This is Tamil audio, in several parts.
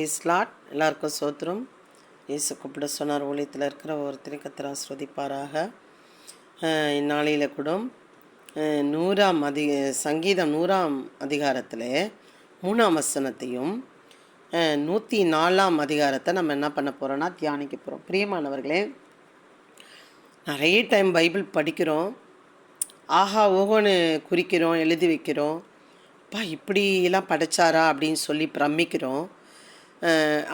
இஸ்லாட் எல்லாருக்கும் சோத்திரம். இயேசு கூப்பிட சொன்னார் ஊழியத்தில் இருக்கிற ஒருத்தரை கத்திர ஆஸ்வதிப்பாராக இந்நாளையில் கூட நூறாம் அதி சங்கீதம் நூறாம் அதிகாரத்தில் மூணாம் வசனத்தையும் நூற்றி நாலாம் அதிகாரத்தை நம்ம என்ன பண்ண போகிறோன்னா தியானிக்க போகிறோம் பிரியமானவர்களே நிறைய டைம் பைபிள் படிக்கிறோம். ஆஹா ஓஹோன்னு குறிக்கிறோம் எழுதி வைக்கிறோம். அப்பா இப்படிலாம் படைச்சாரா அப்படின்னு சொல்லி பிரமிக்கிறோம்.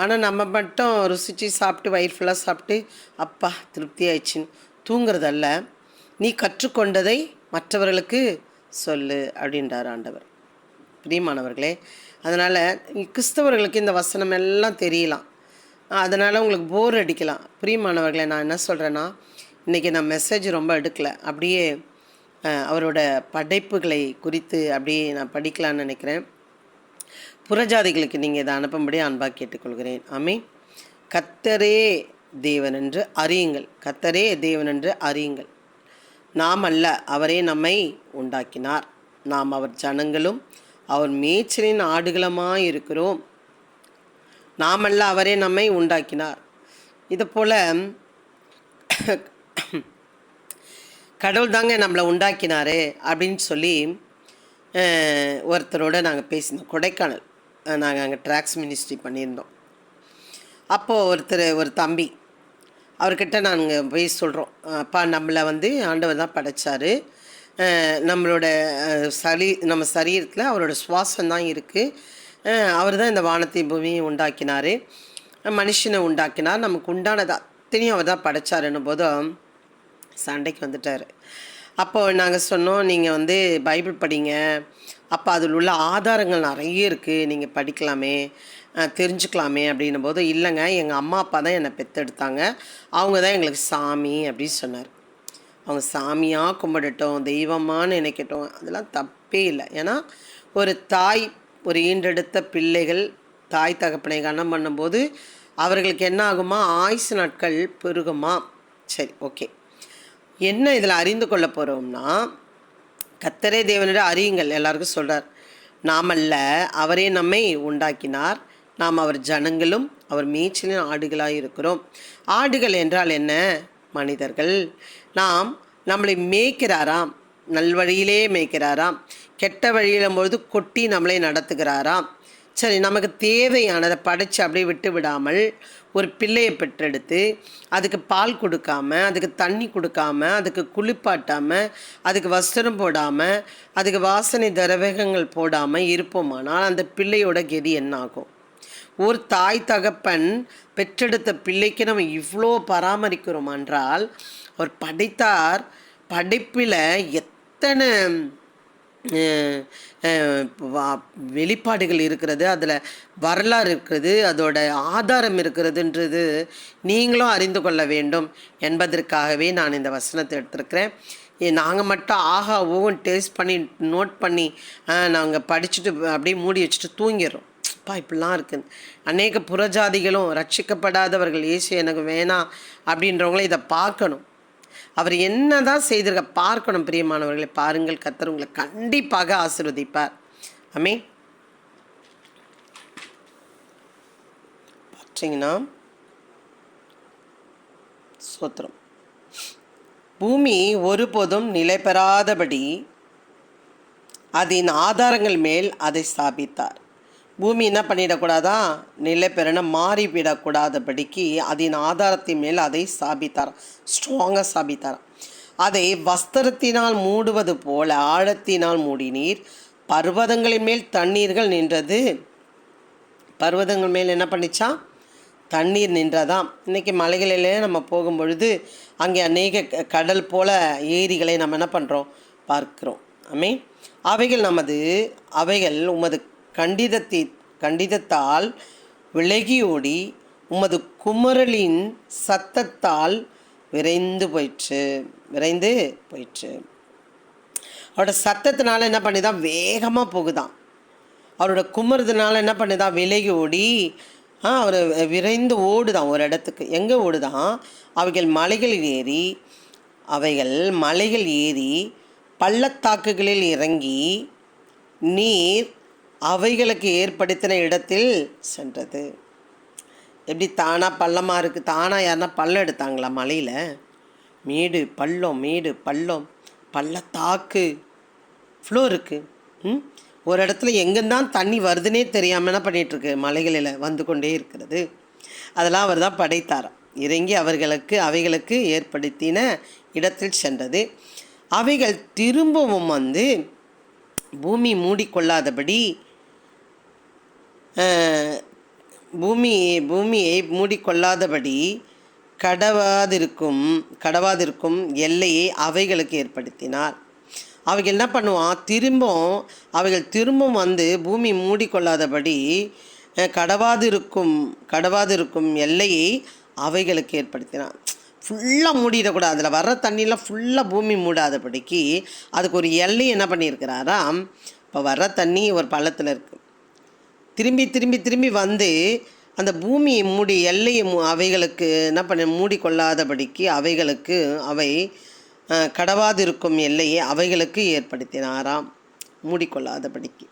ஆனால் நம்ம மட்டும் ருசித்து சாப்பிட்டு வயிறு ஃபுல்லாக சாப்பிட்டு அப்பா திருப்தி ஆயிடுச்சின்னு தூங்குறதல்ல. நீ கற்றுக்கொண்டதை மற்றவர்களுக்கு சொல்லு அப்படின்றார் ஆண்டவர். பிரியமானவர்களே அதனால் கிறிஸ்தவர்களுக்கு இந்த வசனம் எல்லாம் தெரியலாம். அதனால் உங்களுக்கு போர் அடிக்கலாம். பிரியமானவர்களே நான் என்ன சொல்கிறேன்னா இன்றைக்கி நான் மெசேஜ் ரொம்ப எடுக்கலை. அப்படியே அவரோட படைப்புகளை குறித்து அப்படியே நான் படிக்கலான்னு நினைக்கிறேன். புறஜாதிகளுக்கு நீங்கள் இதை அனுப்பும்படி அன்பாக கேட்டுக்கொள்கிறேன். ஆமே கத்தரே தேவன் என்று அறியுங்கள். கத்தரே தேவன் என்று அறியுங்கள். நாம் அல்ல அவரே நம்மை உண்டாக்கினார். நாம் அவர் ஜனங்களும் அவர் மேய்ச்சலின் ஆடுகளமாக இருக்கிறோம். நாம் அல்ல அவரே நம்மை உண்டாக்கினார். இது போல் கடவுள் தாங்க நம்மளை உண்டாக்கினாரு அப்படின்னு சொல்லி ஒருத்தரோட நாங்கள் பேசினோம் கொடைக்கானல். நாங்கள் அங்கே ட்ராக்ஸ் மினிஸ்ட்ரி பண்ணியிருந்தோம். அப்போது ஒருத்தர் ஒரு தம்பி அவர்கிட்ட நாங்கள் போய் சொல்கிறோம் அப்பா நம்மளை வந்து ஆண்டவர் தான் படைத்தார் நம்மளோட சரி நம்ம சரீரத்தில் அவரோட சுவாசம் தான் இருக்குது அவர் தான் இந்த வானத்தை பூமியும் உண்டாக்கினார். மனுஷனை உண்டாக்கினார். நமக்கு உண்டானது அத்தனையும் அவர் தான் படைச்சாருன்னும் போதும் சண்டைக்கு வந்துட்டார். அப்போது நாங்கள் சொன்னோம் நீங்கள் வந்து பைபிள் படிங்க. அப்போ அதில் உள்ள ஆதாரங்கள் நிறைய இருக்குது நீங்கள் படிக்கலாமே தெரிஞ்சுக்கலாமே அப்படின்னும் போது இல்லைங்க எங்கள் அம்மா அப்பா தான் என்னை பெற்றெடுத்தாங்க அவங்க தான் எங்களுக்கு சாமி அப்படின்னு சொன்னார். அவங்க சாமியாக கும்பிடட்டும் தெய்வமாக நினைக்கட்டும் அதெல்லாம் தப்பே இல்லை. ஏன்னா ஒரு தாய் ஒரு ஈன்றெடுத்த பிள்ளைகள் தாய் தகப்பனை கனம் பண்ணும்போது அவர்களுக்கு என்ன ஆகுமா? ஆயுசு நாட்கள் பெருகுமா? சரி ஓகே. என்ன இதில் அறிந்து கொள்ள போகிறோம்னா கத்தரே தேவனிட அறியுங்கள் எல்லாருக்கும் சொல்கிறார் நாமல்ல அவரே நம்மை உண்டாக்கினார். நாம் அவர் ஜனங்களும் அவர் மேய்ச்சலின் ஆடுகளாக இருக்கிறோம். ஆடுகள் என்றால் என்ன? மனிதர்கள். நாம் நம்மளை மேய்க்கிறாராம். நல்வழியிலே மேய்க்கிறாராம். கெட்ட வழியிலும் பொழுது கொட்டி நம்மளை நடத்துகிறாராம். சரி நமக்கு தேவையானதை படைச்சு அப்படியே விட்டு விடாமல் ஒரு பிள்ளையை பெற்றெடுத்து அதுக்கு பால் கொடுக்காம அதுக்கு தண்ணி கொடுக்காம அதுக்கு குளிப்பாட்டாமல் அதுக்கு வஸ்திரம் போடாமல் அதுக்கு வாசனை திரவகங்கள் போடாமல் இருப்போமானால் அந்த பிள்ளையோட கெதி என்ன ஆகும் ஒரு தாய் தகப்பன் பெற்றெடுத்த பிள்ளைக்கு நம்ம இவ்வளோ பராமரிக்கிறோம் என்றால் அவர் படைத்தார் படைப்பில் எத்தனை வெளிப்பாடுகள் இருக்கிறது அதில் வரலாறு இருக்கிறது அதோட ஆதாரம் இருக்கிறதுன்றது நீங்களும் அறிந்து கொள்ள வேண்டும் என்பதற்காகவே நான் இந்த வசனத்தை எடுத்திருக்கிறேன். நாங்கள் மட்டும் ஆஹா ஓவன் டேஸ்ட் பண்ணி நோட் பண்ணி நாங்கள் படிச்சுட்டு அப்படியே மூடி வச்சுட்டு தூங்கிடுறோம். அப்பா இப்படிலாம் இருக்குது அநேக புறஜாதிகளும் ரட்சிக்கப்படாதவர்கள் ஏசு எனக்கு வேணாம் அப்படின்றவங்கள இதை பார்க்கணும். அவர் என்ன தான் செய்திருக்க பார்க்கணும் பிரியமானவர்களை பாருங்கள் கர்த்தர் உங்களை கண்டிப்பாக ஆசிர்வதிப்பார். அமே பார்த்தீங்கன்னா சோத்திரம். பூமி ஒருபோதும் நிலை பெறாதபடி அதன் ஆதாரங்கள் மேல் அதை ஸ்தாபித்தார். பூமி என்ன பண்ணிடக்கூடாதா? நிலை மாறி மாறிவிடக்கூடாதபடிக்கு அதன் ஆதாரத்தின் மேல் அதை ஸ்தாபித்தார் ஸ்ட்ராங்காக ஸ்தாபித்தார் அதை வஸ்திரத்தினால் மூடுவது போல ஆழத்தினால் மூடினீர். பர்வதங்களின் மேல் தண்ணீர்கள் நின்றது. பர்வதங்கள் மேல் என்ன பண்ணிச்சா? தண்ணீர் நின்றதாம். இன்றைக்கி மலைகளிலே நம்ம போகும் பொழுது அங்கே அநேக க- கடல் போல ஏரிகளை நம்ம என்ன பண்ணுறோம் பார்க்கிறோம். ஆமே அவைகள் நமது அவைகள் உமது கண்டிதத்தை கண்டிதத்தால் விலகி ஓடி உமது குமரலின் சத்தத்தால் விரைந்து போயிற்று விரைந்து போயிற்று. அவரோட சத்தத்தினால என்ன பண்ணிதான்? வேகமாக போகுதான். அவரோட குமரதுனால என்ன பண்ணுதான்? விலகி ஓடி அவர் விரைந்து ஓடுதான் ஒரு இடத்துக்கு. எங்கே ஓடுதான்? அவைகள் மலைகளில் ஏறி அவைகள் மலைகள் ஏறி பள்ளத்தாக்குகளில் இறங்கி நீர் அவைகளுக்கு ஏற்படுத்தின இடத்தில் சென்றது. எப்படி தானாக பள்ளமாக இருக்குது தானாக யாருன்னா பள்ளம் எடுத்தாங்களா மலையில்? மேடு பள்ளம் மேடு பள்ளம் பள்ளத்தாக்கு ஃப்ளோ இருக்குது ம்? ஒரு இடத்துல எங்கேருந்தான் தண்ணி வருதுன்னே தெரியாமல் என்ன பண்ணிகிட்ருக்கு மலைகளில் வந்து கொண்டே இருக்கிறது. அதெல்லாம் அவர் தான் படைத்தாராம். இறங்கி அவர்களுக்கு அவைகளுக்கு ஏற்படுத்தின இடத்தில் சென்றது. அவைகள் திரும்பவும் வந்து பூமி மூடிக்கொள்ளாதபடி பூமியை பூமி பூமியை மூடிக்கொள்ளாதபடி கடவாதிருக்கும் கடவாதிருக்கும் எல்லையை அவைகளுக்கு ஏற்படுத்தினார். அவைகள் என்ன பண்ணுவான்? திரும்பவும் அவைகள் திரும்பவும் வந்து பூமி மூடிக்கொள்ளாதபடி கடவாதிருக்கும் கடவாதிருக்கும் எல்லையை அவைகளுக்கு ஏற்படுத்தினான். ஃபுல்லாக மூடிடக்கூடாது. அதில் வர்ற தண்ணியெலாம் ஃபுல்லாக பூமி மூடாதபடிக்கு அதுக்கு ஒரு எல்லை என்ன பண்ணியிருக்கிறாராம்? இப்போ வர்ற தண்ணி ஒரு பள்ளத்தில் இருக்குது திரும்பி திரும்பி திரும்பி வந்து அந்த பூமியை மூடி எல்லையை அவைகளுக்கு என்ன பண்ண மூடிக்கொள்ளாதபடிக்கு அவைகளுக்கு அவை கடவாதிருக்கும் எல்லையை அவைகளுக்கு ஏற்படுத்தினாராம். மூடிக்கொள்ளாதபடிக்கு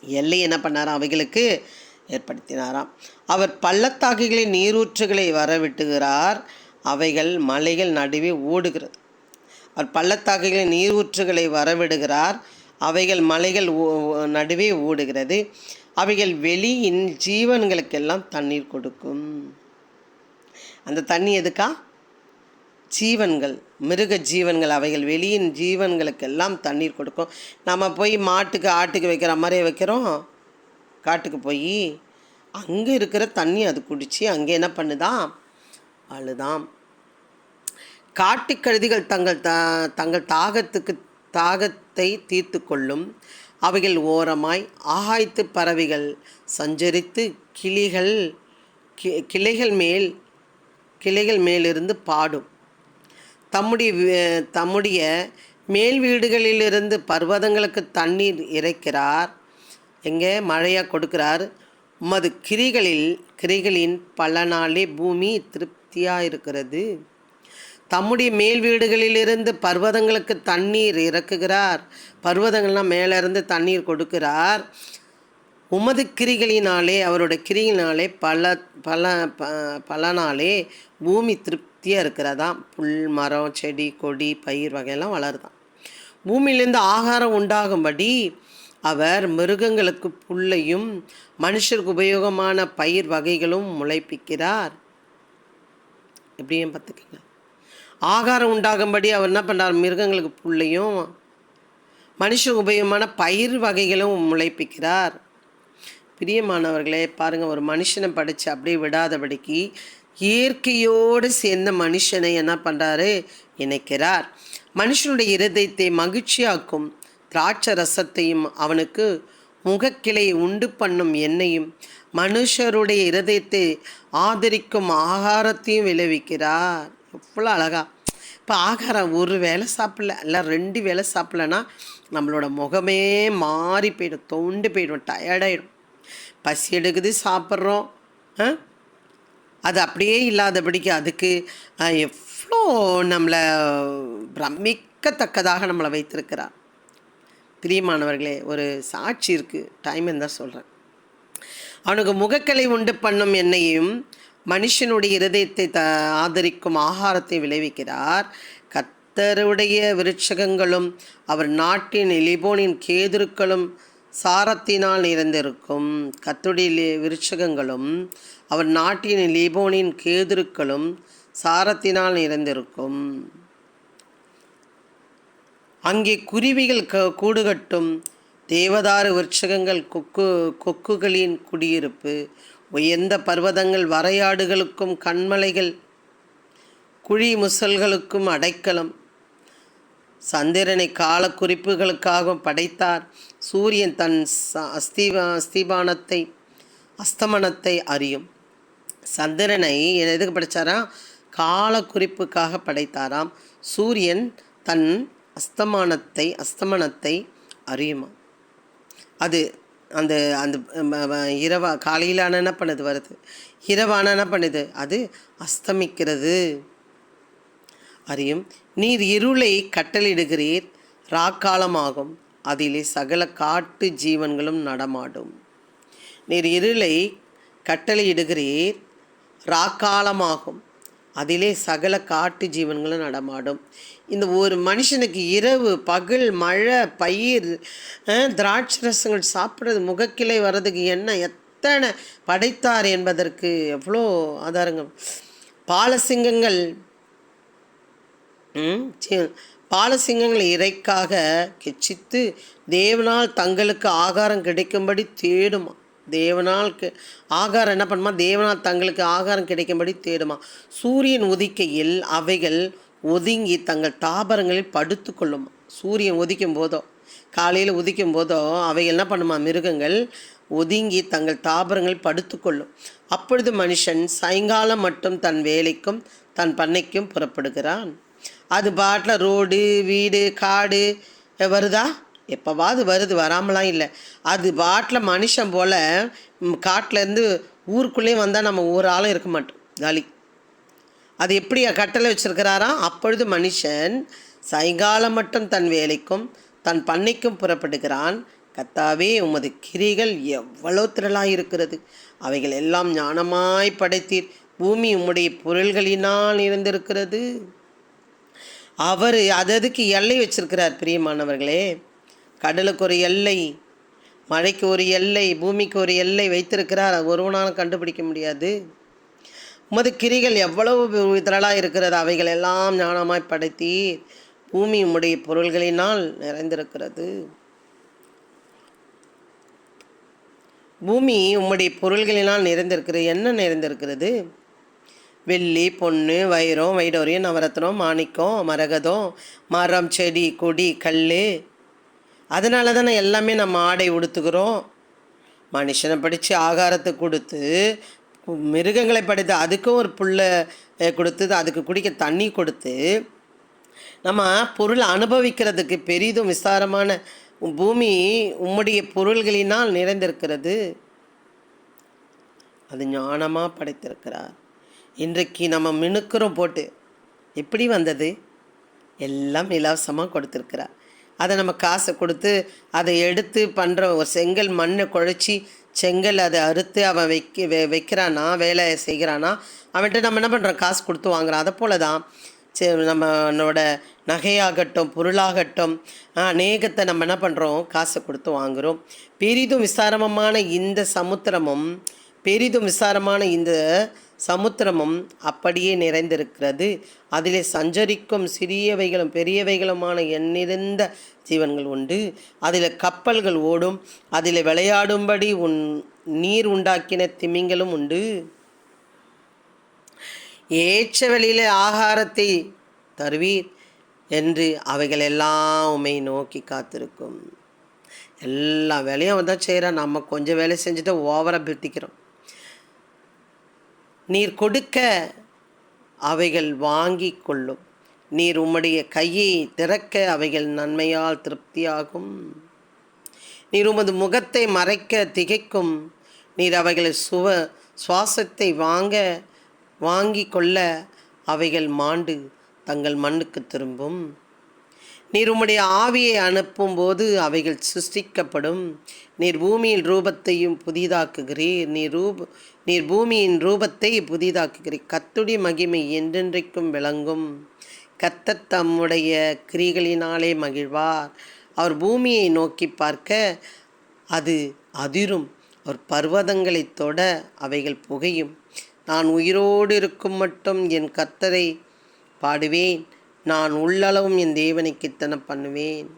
எல்லை என்ன பண்ணாராம்? அவைகளுக்கு ஏற்படுத்தினாராம். அவர் பள்ளத்தாக்குகளை நீரூற்றுகளை வரவிட்டுகிறார். அவைகள் மலைகள் நடுவே ஓடுகிறது. அவர் பள்ளத்தாக்குகளை நீரூற்றுகளை வரவிடுகிறார். அவைகள் மலைகள் ஓ- ஓ- நடுவே ஓடுகிறது. அவைகள் வெளியின் ஜீவன்களுக்கெல்லாம் தண்ணீர் கொடுக்கும். அந்த தண்ணி எதுக்கா? ஜீவன்கள் மிருக ஜீவன்கள் அவைகள் வெளியின் ஜீவன்களுக்கெல்லாம் தண்ணீர் கொடுக்கும். நம்ம போய் மாட்டுக்கு ஆட்டுக்கு வைக்கிற மாதிரி வைக்கிறோம். காட்டுக்கு போய் அங்கே இருக்கிற தண்ணி அது குடித்து அங்கே என்ன பண்ணுதாம் அழுதாம். காட்டுக்கழுதிகள் தங்கள் த தங்கள் தாகத்துக்கு தாகத்தை தீர்த்து கொள்ளும். அவைகள் ஓரமாய் ஆகாய்த்து பறவைகள் சஞ்சரித்து கிளிகள் கி- கிளைகள் மேல் கிளைகள் மேலிருந்து பாடும். தம்முடைய தம்முடைய மேல் வீடுகளிலிருந்து பர்வதங்களுக்கு தண்ணீர் இறைக்கிறார். எங்கே? மழையாக கொடுக்கிறார். உமது கிரிகளில் கிரிகளின் பல நாளே பூமி திருப்தியாக இருக்கிறது தம்முடைய மேல் வீடுகளிலிருந்து பர்வதங்களுக்கு தண்ணீர் இறக்குகிறார். பர்வதங்கள்லாம் மேலே இருந்து தண்ணீர் கொடுக்கிறார். உமது கிரிகளினாலே அவருடைய கிரியினாலே பல பல ப பலனாலே பூமி திருப்தியாக இருக்கிறதாம். புல் மரம் செடி கொடி பயிர் வகையெல்லாம் வளருதான் பூமியிலேருந்து ஆகாரம் உண்டாகும்படி அவர் மிருகங்களுக்கு புல்லையும் மனுஷருக்கு உபயோகமான பயிர் வகைகளும் முளைப்பிக்கிறார். எப்படியும் பார்த்துக்கங்க. ஆகாரம் உண்டாகும்படி அவர் என்ன பண்ணுறார் மிருகங்களுக்கு புல்லையும் மனுஷ உபயோகமான பயிர் வகைகளும் முளைப்பிக்கிறார். பிரியமானவர்களே பாருங்கள் ஒரு மனுஷனை படித்து அப்படியே விடாதபடிக்கு இயற்கையோடு சேர்ந்த மனுஷனை என்ன பண்ணுறாரு இணைக்கிறார். மனுஷனுடைய இருதயத்தை மகிழ்ச்சியாக்கும் திராட்சை ரசத்தையும் அவனுக்கு முகக்கிளையை உண்டு பண்ணும் எண்ணெயும் மனுஷருடைய இருதயத்தை ஆதரிக்கும் ஆகாரத்தையும் விளைவிக்கிறார். எவ்வளோ அழகா. இப்போ ஆகாரம் ஒரு வேளை சாப்பிடல இல்லை ரெண்டு வேளை சாப்பிட்லன்னா நம்மளோட முகமே மாறி போயிடும் தொண்டு போயிடும் டயர்டாயிடும் பசி எடுக்குது சாப்பிட்றோம் ஆ? அது அப்படியே இல்லாதபடிக்கு அதுக்கு எவ்வளோ நம்மளை பிரமிக்கத்தக்கதாக நம்மளை வைத்திருக்கிறார். பிரியமானவர்களே ஒரு சாட்சி இருக்குது டைம் தான் சொல்கிறேன் அவனுக்கு முகக்கலை உண்டு பண்ணும் என்னையும் மனுஷனுடைய இருதயத்தை த ஆதரிக்கும் ஆகாரத்தை விளைவிக்கிறார். கத்தருடைய விருட்சகங்களும் அவர் நாட்டின் எலிபோனின் கேதுருக்களும் சாரத்தினால் நிறைந்திருக்கும். கத்துடைய விருட்சகங்களும் அவர் நாட்டின் லீபோனின் கேதுருக்களும் சாரத்தினால் நிறைந்திருக்கும். அங்கே குருவிகள் க கூடுகட்டும் தேவதாரு விருட்சகங்கள் கொக்கு கொக்குகளின் குடியிருப்பு உயர்ந்த பர்வதங்கள் வரையாடுகளுக்கும் கண்மலைகள் குழி முசல்களுக்கும் அடைக்கலம். சந்திரனை கால குறிப்புகளுக்காக படைத்தார். சூரியன் தன் ச- அஸ்திபா அஸ்திபானத்தை அஸ்தமனத்தை அறியும். சந்திரனை எதுக்கு படித்தாரா கால குறிப்புக்காக படைத்தாராம். சூரியன் தன் அஸ்தமானத்தை அஸ்தமனத்தை அறியுமா அது அந்த அந்த ம- காலையில் இரவா காலையிலான என்ன பண்ணுது வருது? இரவான என்ன பண்ணுது? அது அஸ்தமிக்கிறது. அறியும் நீர் இருளை கட்டளிடுகிறீர் ராக்காலமாகும். அதிலே சகல காட்டு ஜீவன்களும் நடமாடும். நீர் இருளை கட்டளையிடுகிறீர் ராக்காலமாகும். அதிலே சகல காட்டு ஜீவன்களும் நடமாடும். இந்த ஒரு மனுஷனுக்கு இரவு பகல் மழை பயிர் திராட்சை ரசங்கள் சாப்பிட்றது முகக்கிளை வர்றதுக்கு என்ன எத்தனை படைத்தார் என்பதற்கு எவ்வளோ ஆதாரங்கள் பாலசிங்கங்கள் ம், பாலசிங்கங்கள் இறைக்காக கெச்சித்து தேவனால் தங்களுக்கு ஆகாரம் கிடைக்கும்படி தேடுமா. தேவனால் கெ- ஆகாரம் என்ன பண்ணுமா? தேவனால் தங்களுக்கு ஆகாரம் கிடைக்கும்படி தேடுமா. சூரியன் உதிக்கையில் அவைகள் ஒதுங்கி தங்கள் தாபரங்களில் படுத்து கொள்ளுமா சூரியன் உதிக்கும் போதோ காலையில் உதிக்கும் போதோ அவைகள் என்ன பண்ணுமா? மிருகங்கள் ஒதுங்கி தங்கள் தாபரங்களில் படுத்துக்கொள்ளும். அப்பொழுது மனுஷன் சாயங்காலம் மட்டும் தன் வேலைக்கும் தன் பண்ணைக்கும் புறப்படுகிறான். அது பாட்டில் ரோடு வீடு காடு வருதா? எப்போவாது வருது வராமலாம் இல்லை. அது பாட்டில் மனுஷன் போல் காட்டிலேருந்து ஊருக்குள்ளேயும் வந்தால் நம்ம ஒரு ஆளும் இருக்க மாட்டோம். காலி அது எப்படி கட்டளை வச்சிருக்கிறாராம் அப்பொழுது மனுஷன் சாயங்காலம் மட்டும் தன் வேலைக்கும் தன் பண்ணைக்கும் புறப்படுகிறான். கத்தாவே உமது கிரிகள் எவ்வளோ திரளாய் இருக்கிறது. அவைகள் எல்லாம் ஞானமாய் படைத்தீர். பூமி உம்முடைய பொருள்களினால் இருந்திருக்கிறது. அவர் அததுக்கு எல்லை வச்சிருக்கிறார் பிரியமானவர்களே. கடலுக்கு ஒரு எல்லை மழைக்கு ஒரு எல்லை பூமிக்கு ஒரு எல்லை வைத்திருக்கிறார். அது ஒருவனாலும் கண்டுபிடிக்க முடியாது. உமது கிரிகள் எவ்வளவு திரளாக இருக்கிறது அவைகள் எல்லாம் ஞானமாய் படைத்தி பூமி உம்முடைய பொருள்களினால் நிறைந்திருக்கிறது. பூமி உம்முடைய பொருள்களினால் நிறைந்திருக்கிறது. என்ன நிறைந்திருக்கிறது? வெள்ளி பொண்ணு வைரம் வைடோரியம் நவரத்னம் மாணிக்கம் மரகதம் மரம் செடி கொடி கல் அதனால தானே எல்லாமே நம்ம ஆடை உடுத்துக்கிறோம் மனுஷனை படித்து ஆகாரத்தை கொடுத்து மிருகங்களை படைத்து அதுக்கும் ஒரு புல்லை கொடுத்து அதுக்கு குடிக்க தண்ணி கொடுத்து நம்ம பொருள் அனுபவிக்கிறதுக்கு பெரிதும் விசாரமான பூமி உம்முடைய பொருள்களினால் நிறைந்திருக்கிறது. அது ஞானமாக படைத்திருக்கிறார். இன்றைக்கு நம்ம மினுக்கிறோம் போட்டு எப்படி வந்தது? எல்லாம் இலவசமாக கொடுத்துருக்கிறார். அதை நம்ம காசை கொடுத்து அதை எடுத்து பண்ணுற ஒரு செங்கல் மண்ணை குழச்சி செங்கல் அதை அறுத்து அவன் வைக்க வை வைக்கிறானா வேலை செய்கிறானா அவன்கிட்ட நம்ம என்ன பண்ணுறோம் காசு கொடுத்து வாங்குறோம். அதை போல தான் சரி நம்மளோட நகையாகட்டும் பொருளாகட்டும் அநேகத்தை நம்ம என்ன பண்ணுறோம் காசை கொடுத்து வாங்குகிறோம் பெரிதும் விசாரமான இந்த சமுத்திரமும் பெரிதும் விசாரமான இந்த சமுத்திரமும் அப்படியே நிறைந்திருக்கிறது. அதிலே சஞ்சரிக்கும் சிறியவைகளும் பெரியவைகளுமான எண்ணிறந்த ஜீவன்கள் உண்டு. அதில் கப்பல்கள் ஓடும். அதில் விளையாடும்படி உன் நீர் உண்டாக்கின திமிங்களும் உண்டு. ஏற்ற வழியிலே ஆகாரத்தை தருவீர் என்று அவைகள் எல்லாம் உமை நோக்கி காத்திருக்கும். எல்லா வேலையும் அவன் தான் செய்கிறான் நம்ம கொஞ்சம் வேலை செஞ்சுட்டு ஓவராக பிரித்திக்கிறோம் நீர் கொடுக்க அவைகள் வாங்கி கொள்ளும். நீர் உம்முடைய கையை திறக்க அவைகள் நன்மையால் திருப்தியாகும். நீர் உமது முகத்தை மறைக்க திகைக்கும். நீர் அவைகளை சுவ சுவாசத்தை வாங்க வாங்கி கொள்ள அவைகள் மாண்டு தங்கள் மண்ணுக்கு திரும்பும். நீர் உம்முடைய ஆவியை அனுப்பும்போது அவைகள் சிருஷ்டிக்கப்படும். நீர் பூமியின் ரூபத்தையும் புதிதாக்குகிறீர். நீர் ரூப நீர் பூமியின் ரூபத்தை புதிதாக்குகிறீர். கத்துடி மகிமை என்றென்றைக்கும் விளங்கும். கத்தர் தம்முடைய கிரிகளினாலே மகிழ்வார். அவர் பூமியை நோக்கி பார்க்க அது அதிரும். அவர் பர்வதங்களைத் தொட அவைகள் புகையும். நான் உயிரோடு இருக்கும் மட்டும் என் கத்தரை பாடுவேன். நான் உள்ளளவும் என் தேவனை கீர்த்தனை பண்ணுவேன்.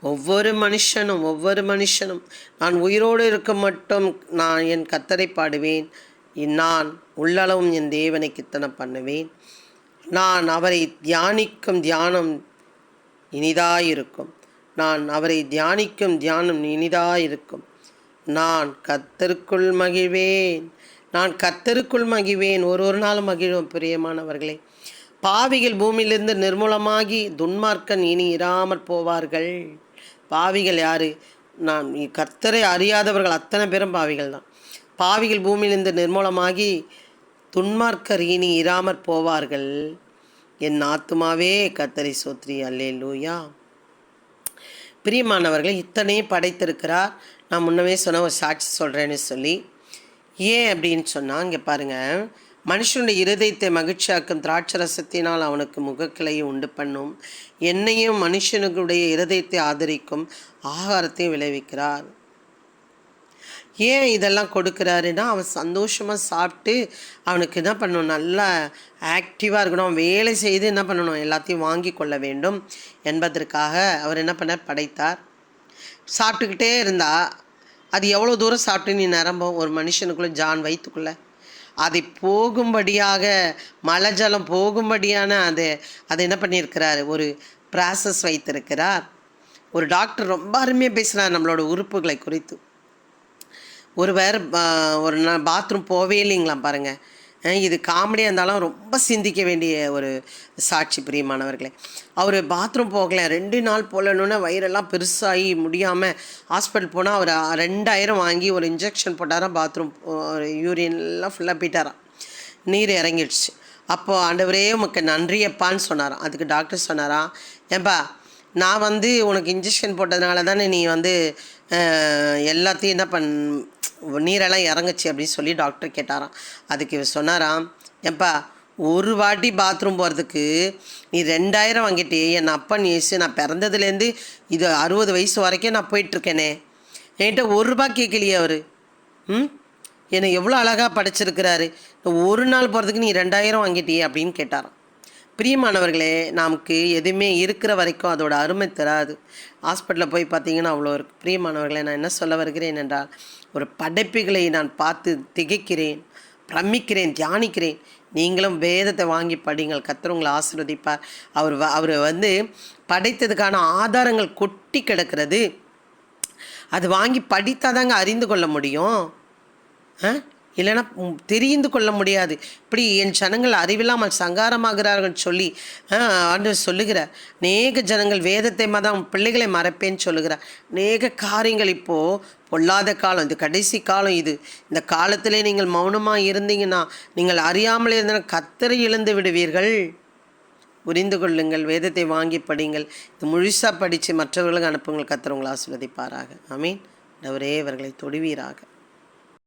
ஒவ்வொரு மனுஷனும் ஒவ்வொரு மனுஷனும் நான் உயிரோடு இருக்க மட்டும் நான் என் கத்தரை பாடுவேன். நான் உள்ளளவும் என் தேவனை கித்தனை பண்ணுவேன். நான் அவரை தியானிக்கும் தியானம் இனிதாயிருக்கும். நான் அவரை தியானிக்கும் தியானம் இனிதாயிருக்கும். நான் கத்தருக்குள் மகிழ்வேன். நான் கத்தருக்குள் மகிழ்வேன். ஒரு ஒரு நாளும் மகிழ்வோம் பிரியமானவர்களே பாவிகள் பூமியிலிருந்து நிர்மூலமாகி துன்மார்க்கன் இனி இராமற் போவார்கள். பாவிகள் யார்? நான் கர்த்தரை அறியாதவர்கள் அத்தனை பேரும் பாவிகள் தான். பாவிகள் பூமியிலிருந்து நிர்மூலமாகி துன்மார்க்கர் இனி இராமற் போவார்கள். என் ஆத்துமாவே கத்தரை சோத்ரி அல்லே லூயா பிரியமானவர்களை இத்தனையும் படைத்திருக்கிறார். நான் முன்னமே சொன்ன ஒரு சாட்சி சொல்கிறேன்னு சொல்லி. ஏன் அப்படின்னு சொன்னால் இங்கே பாருங்கள் மனுஷனுடைய இருதயத்தை மகிழ்ச்சியாக்கும் திராட்சரசத்தினால் அவனுக்கு முகக்கிளையை உண்டு பண்ணும். என்னையும் மனுஷனுடைய இருதயத்தை ஆதரிக்கும் ஆகாரத்தையும் விளைவிக்கிறார். ஏன் இதெல்லாம் கொடுக்குறாருன்னா அவன் சந்தோஷமாக சாப்பிட்டு அவனுக்கு என்ன பண்ணணும்? நல்லா ஆக்டிவாக இருக்கணும். அவன் வேலை செய்து என்ன பண்ணணும்? எல்லாத்தையும் வாங்கி கொள்ள வேண்டும் என்பதற்காக அவர் என்ன பண்ணார் படைத்தார். சாப்பிட்டுக்கிட்டே இருந்தால் அது எவ்வளோ தூரம் சாப்பிட்டு நீ நிரம்பும்? ஒரு மனுஷனுக்குள்ளே ஜான் வயிற்றுக்குள்ளே அதை போகும்படியாக மழை ஜலம் போகும்படியான அது அதை என்ன பண்ணியிருக்கிறார்? ஒரு ப்ராசஸ் வைத்திருக்கிறார். ஒரு டாக்டர் ரொம்ப அருமையாக பேசுகிறார் நம்மளோட உறுப்புகளை குறித்து. ஒருவர் ஒரு நாள் பாத்ரூம் போவே இல்லைங்களாம் பாருங்கள் இது காமெடியாக இருந்தாலும் ரொம்ப சிந்திக்க வேண்டிய ஒரு சாட்சி பிரியமானவர்களே அவர் பாத்ரூம் போகலை. ரெண்டு நாள் போகலன்னு வயிறெல்லாம் பெருசாகி முடியாமல் ஹாஸ்பிட்டல் போனால் அவர் ரெண்டாயிரம் வாங்கி ஒரு இன்ஜெக்ஷன் போட்டாராம் பாத்ரூம் யூரியன்லாம் ஃபுல்லாக போயிட்டாராம் நீர் இறங்கிடுச்சு அப்போது ஆண்டவரே உமக்கு நன்றியப்பான்னு சொன்னாராம். அதுக்கு டாக்டர் சொன்னாராம் ஏன்பா நான் வந்து உனக்கு இன்ஜெக்ஷன் போட்டதுனால தானே நீ வந்து எல்லாத்தையும் என்ன பண் நீரெல்லாம் இறங்குச்சு அப்படின்னு சொல்லி டாக்டர் கேட்டாராம். அதுக்கு இவர் சொன்னாராம் ஏன்பா ஒரு வாட்டி பாத்ரூம் போகிறதுக்கு நீ ரெண்டாயிரம் வாங்கிட்டு என் அப்பன் ஏசு நான் பிறந்ததுலேருந்து இது அறுபது வயசு வரைக்கும் நான் போயிட்டுருக்கேனே. என்கிட்ட ஒரு ரூபா கேட்கலையே அவர். ம்? என்னை எவ்வளோ அழகாக படைச்சிருக்கிறாரு. ஒரு நாள் போகிறதுக்கு நீ ரெண்டாயிரம் வாங்கிட்டியே அப்படின்னு கேட்டாராம். பிரியமானவர்களே நமக்கு எதுவுமே இருக்கிற வரைக்கும் அதோட அருமை தராது. ஹாஸ்பிட்டலில் போய் பார்த்தீங்கன்னா அவ்வளோ இருக்கு. பிரியமானவர்களே நான் என்ன சொல்ல வருகிறேன் என்றால் ஒரு படைப்புகளை நான் பார்த்து திகைக்கிறேன் பிரமிக்கிறேன் தியானிக்கிறேன். நீங்களும் வேதத்தை வாங்கி படிங்கள். கர்த்தர் உங்களை ஆசீர்வதிப்பார். அவர் வ- அவர் வந்து படைத்ததுக்கான ஆதாரங்கள் கொட்டி கிடக்கிறது. அது வாங்கி படித்தாதாங்க அறிந்து கொள்ள முடியும். ஆ? இல்லைன்னா தெரிந்து கொள்ள முடியாது. இப்படி என் ஜனங்கள் அறிவில்லாமல் சங்காரமாகிறார்கள் சொல்லி ஆ, சொல்லுகிறார் அநேக ஜனங்கள் வேதத்தை மதம் பிள்ளைகளை மறப்பேன்னு சொல்லுகிறார். அநேக காரியங்கள் இப்போது பொல்லாத காலம் இது கடைசி காலம் இது. இந்த காலத்திலே நீங்கள் மௌனமாக இருந்தீங்கன்னா நீங்கள் அறியாமல் இருந்தால் கத்தரை இழந்து விடுவீர்கள். புரிந்து கொள்ளுங்கள் வேதத்தை வாங்கி படிங்கள். இது முழுசாக படித்து மற்றவர்களுக்கு அனுப்புங்கள் கத்தர் ஆசிர்வதிப்பாராக. ஐ ஆமீன். அவரே இவர்களை தொடுவீராக.